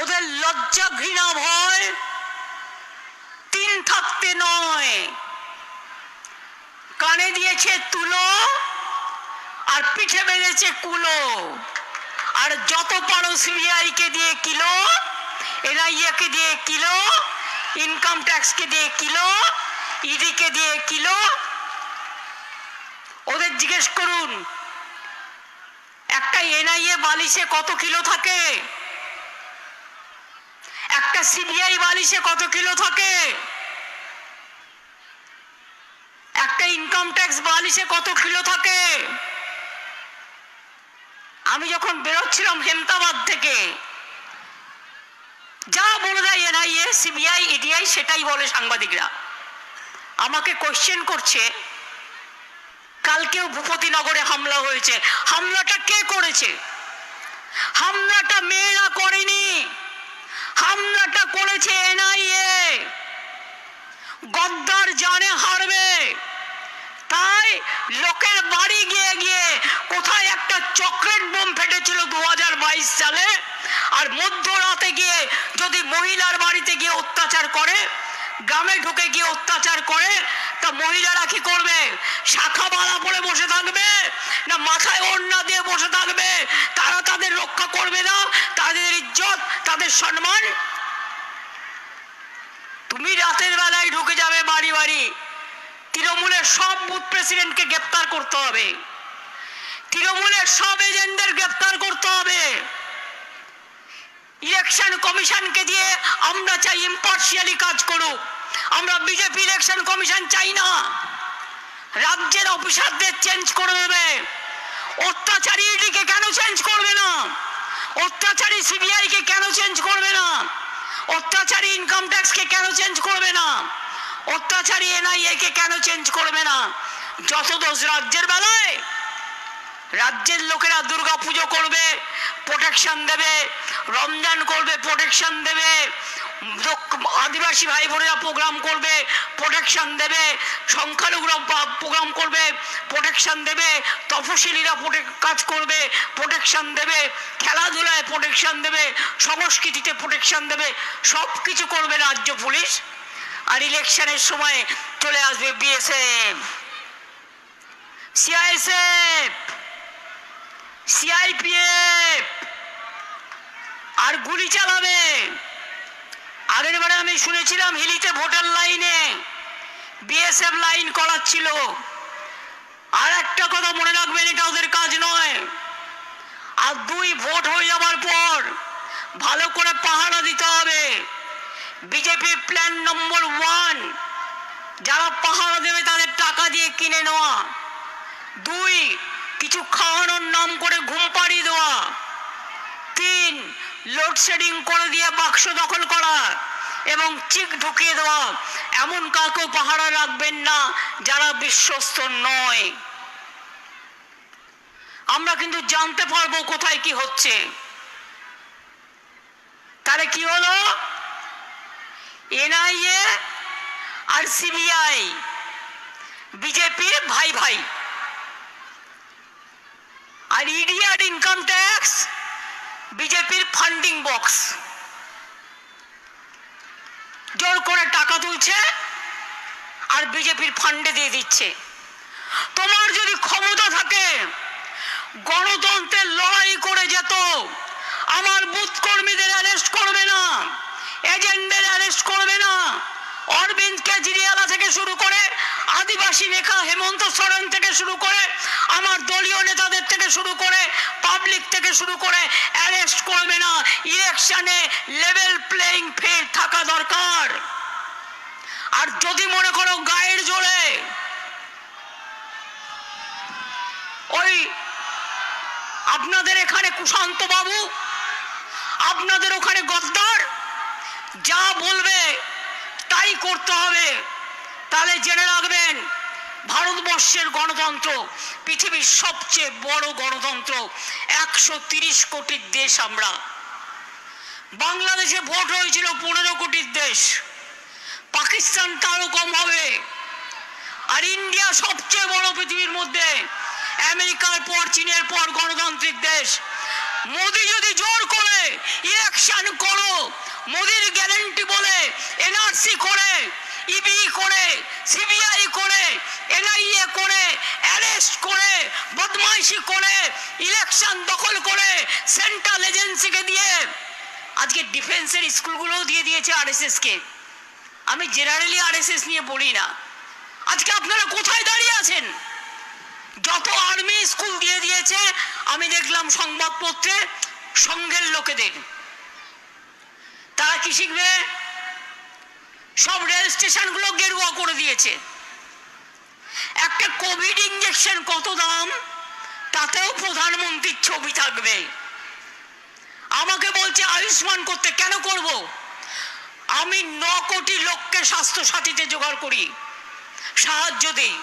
ওদের লজ্জা, ঘৃণা, ভয় তিন থাকতে নয়। কানে দিয়েছে তুলো আর পিঠে বেঁধেছে কুলো। আর যত পারো সিবিআই কে দিয়ে কিলো এনআইএ কে দিয়ে কিলো, ইনকাম ট্যাক্স কে দিয়ে কিলো ইডি কে দিয়ে কিলো। ওদের জিজ্ঞেস করুন, একটা এনআইএ বালিশে কত কিলো থাকে? একটা সিবিআই বালিশে কত কিলো থাকে? একটা ইনকাম ট্যাক্স বালিশে কত কিলো থাকে? আমি যখন বেরোচ্ছিলাম হেমতাবাদ থেকে, যা বলে দেয় এনআইএ, সিবিআই ইডিআই সেটাই বলে সাংবাদিকরা। আমাকে কোশ্চেন করছে, কালকেও ভূপতিনগরে হামলা হয়েছে। হামলাটা কে করেছে? হামলাটা মেয়েরা করেনি। হামলাটা করেছে এনআইএ। গদ্দার জানে হারবে। তাই লোকের বাড়ি গিয়ে গিয়ে কোথায় একটা চকলেট বোম ফেটেছিল দু সালে, আর মধ্যরাতে গিয়ে যদি মহিলার বাড়িতে গিয়ে অত্যাচার করে, গ্রামে ঢুকে গিয়ে অত্যাচার করে, তা মহিলারা কি করবে? শাখা বালা পরে বসে থাকবে? না মাথায় ওড়না দিয়ে বসে থাকবে? সম্মান? তুমি রাতের বেলায় ঢুকে যাবে বাড়ি বাড়ি। তৃণমূলের সব বুথ প্রেসিডেন্টকে গ্রেপ্তার করতে হবে। তৃণমূলের সব এজেন্টদের গ্রেপ্তার করতে হবে। ইলেকশন কমিশনকে দিয়ে আমরা চাই ইম্পার্শিয়ালি কাজ করুক। আমরা বিজেপি ইলেকশন কমিশন চাই না। রাজ্যের অফিসারদের চেঞ্জ করে দেবে। অত্যাচারী ইডিকে কেন চেঞ্জ করবে না? অত্যাচারী সিবিআই কে কেন চেঞ্জ করবে না? অত্যাচারী ইনকাম ট্যাক্স কে কেন চেঞ্জ করবে না? অত্যাচারী এনআইএ কে কেন চেঞ্জ করবে না? যত দোষ রাজ্যের বেলায়, রাজ্যের লোকেরা দুর্গা পুজো করবে প্রোটেকশন দেবে, রমজান করবে প্রোটেকশন দেবে আদিবাসী ভাই বোনেরা প্রোগ্রাম করবে প্রোটেকশন দেবে, সংখ্যালঘুরা প্রোগ্রাম করবে প্রোটেকশন দেবে তফসিলিরা কাজ করবে প্রোটেকশন দেবে, খেলাধুলায় প্রোটেকশন দেবে, সংস্কৃতিতে প্রোটেকশন দেবে সব কিছু করবে রাজ্য পুলিশ। আর ইলেকশনের সময় চলে আসবে বিএসএফ সিআইএসএফ সিআইপিএফ আর গুলি চালাবে। আগের বারে আমি শুনেছিলাম হিলিতে ভোটার লাইনে বিএসএফ লাইন করাচ্ছিল। আর একটা কথা মনে রাখবেন, এটা ওদের কাজ নয়। আর দুই ভোট হয়ে যাওয়ার পর ভালো করে পাহারা দিতে হবে। বিজেপি প্ল্যান নম্বর ওয়ান, যারা পাহারা দেবে তাদের টাকা দিয়ে কিনে নেওয়া। দুই, কিছু খাওয়ানোর নাম করে ঘুম পাড়িয়ে দেওয়া। তিন লোডশেডিং করে দিয়ে বাক্স দখল করা। এবং চিক ঢুকিয়ে দেওয়া, এমন কাউকে পাহারা রাখবেন না যারা বিশ্বস্ত নয়। আমরা কিন্তু জানতে পারব কোথায় কি হচ্ছে। তাহলে কি হলো? এনআইএ আর সিবিআই, বিজেপির ভাই ভাই। আর ইডি আর ইনকাম ট্যাক্স, বিজেপির ফান্ডিং বক্স। জোর করে টাকা তুলছে আর বিজেপির ফান্ডে দিয়ে দিচ্ছে। তোমার যদি ক্ষমতা থাকে গণতন্ত্রের লড়াই করে যেত, আমার বুথ কর্মীদের অ্যারেস্ট করবে না এজেন্টদের অ্যারেস্ট করবে না অরবিন্দ কেজরিওয়ালা থেকে শুরু করে আদিবাসী নেতা হেমন্ত সোরেন থেকে শুরু করে আমার দলীয় নেতাদের থেকে শুরু করে পাবলিক থেকে শুরু করে অ্যারেস্ট করবে না। ইলেকশনে লেভেল প্লেইং ফিল্ড থাকা দরকার। আর যদি মনে করো গায়ের জোরে ওই আপনাদের এখানে কুশান্ত বাবু, আপনাদের ওখানে গদ্দার, যা বলবে তাই করতে হবে। তাহলে জেনে রাখবেন, ভারতবর্ষের গণতন্ত্র পৃথিবীর সবচেয়ে বড় গণতন্ত্র, একশো তিরিশ কোটির দেশ আমরা। বাংলাদেশে ভোট হয়েছিল পনেরো কোটির দেশ। পাকিস্তান তারও কম হবে। আর ইন্ডিয়া সবচেয়ে বড় পৃথিবীর মধ্যে। আমেরিকার পর চীনের পর গণতান্ত্রিক দেশ। মোদি যদি জোর করে মোদির গ্যারেন্টি বলে, এনআরসি করে, ইবি করে, সিবিআই করে, এনআইএ করে, অ্যারেস্ট করে, বদমাইশি করে, ইলেকশন দখল করে, সেন্ট্রাল এজেন্সিকে দিয়ে। আজকে ডিফেন্সের স্কুলগুলোও দিয়ে দিয়েছে আরএসএস কে আমি জেনারেলি আরএসএস নিয়ে বলি না। আজকে আপনারা কোথায় দাঁড়িয়ে আছেন? যত আর্মি স্কুল দিয়ে দিয়েছে, আমি দেখলাম সংবাদপত্রে সংঘের লোকেদের। কি শিখবে? সব রেল স্টেশনগুলো গেরুয়া করে দিয়েছে। একটা কোভিড ইঞ্জেকশন কত দাম? তাতেও প্রধানমন্ত্রীর ছবি থাকবে। আমাকে বলছে, আয়ুষ্মান করতে কেন করব? আমি ন কোটি লোককে স্বাস্থ্য সাথীতে জোগাড় করি, সাহায্য দিই।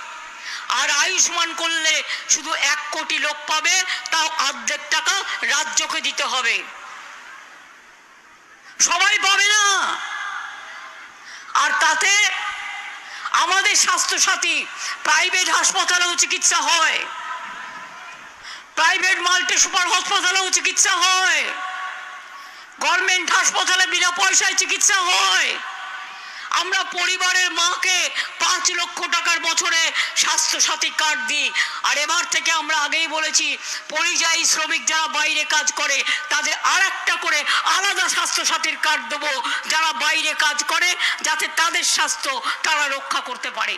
আর আয়ুষ্মান করলে শুধু এক কোটি লোক পাবে, তাও অর্ধেক টাকা রাজ্যকে দিতে হবে। সবাই পাবে না। আর তাতে আমাদের স্বাস্থ্যসাথী প্রাইভেট হাসপাতালেও চিকিৎসা হয়। প্রাইভেট মাল্টি সুপার হাসপাতালেও চিকিৎসা হয়। গভর্নমেন্ট হাসপাতালে বিনা পয়সায় চিকিৎসা হয়। আমরা পরিবারের মাকে পাঁচ লক্ষ টাকার বছরে স্বাস্থ্যসাথী কার্ড দিই। আর এবার থেকে আমরা আগেই বলেছি, পরিযায়ী শ্রমিক যারা বাইরে কাজ করে, তাদের আর একটা করে আলাদা স্বাস্থ্যসাথীর কার্ড দেবো। যারা বাইরে কাজ করে, যাতে তাদের স্বাস্থ্য তারা রক্ষা করতে পারে।